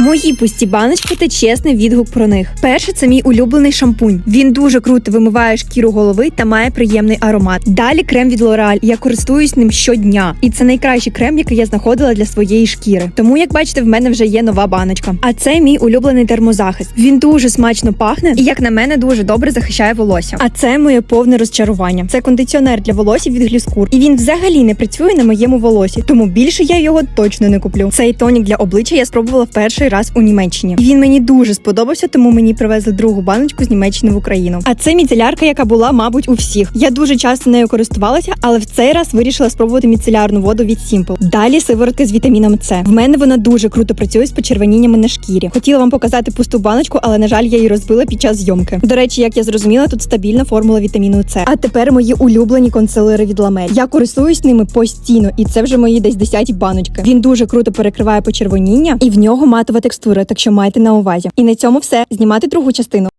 Мої пусті баночки та чесний відгук про них. Перше, це мій улюблений шампунь. Він дуже круто вимиває шкіру голови та має приємний аромат. Далі крем від L'Oreal. Я користуюсь ним щодня, і це найкращий крем, який я знаходила для своєї шкіри. Тому, як бачите, в мене вже є нова баночка. А це мій улюблений термозахист. Він дуже смачно пахне і, як на мене, дуже добре захищає волосся. А це моє повне розчарування. Це кондиціонер для волосся від гліскур. І він взагалі не працює на моєму волосі, тому більше я його точно не куплю. Цей тонік для обличчя я спробувала в перший раз у Німеччині. Він мені дуже сподобався, тому мені привезли другу баночку з Німеччини в Україну. А це міцелярка, яка була, мабуть, у всіх. Я дуже часто нею користувалася, але в цей раз вирішила спробувати міцелярну воду від Simple. Далі сиворотка з вітаміном С. В мене вона дуже круто працює з почервоніннями на шкірі. Хотіла вам показати пусту баночку, але на жаль, я її розбила під час зйомки. До речі, як я зрозуміла, тут стабільна формула вітаміну С. А тепер мої улюблені консилери від Ламель. Я користуюсь ними постійно, і це вже мої десь 10 баночки. Він дуже круто перекриває почервоніння, і в нього матова текстура, так що майте на увазі. І на цьому все. Знімати другу частину.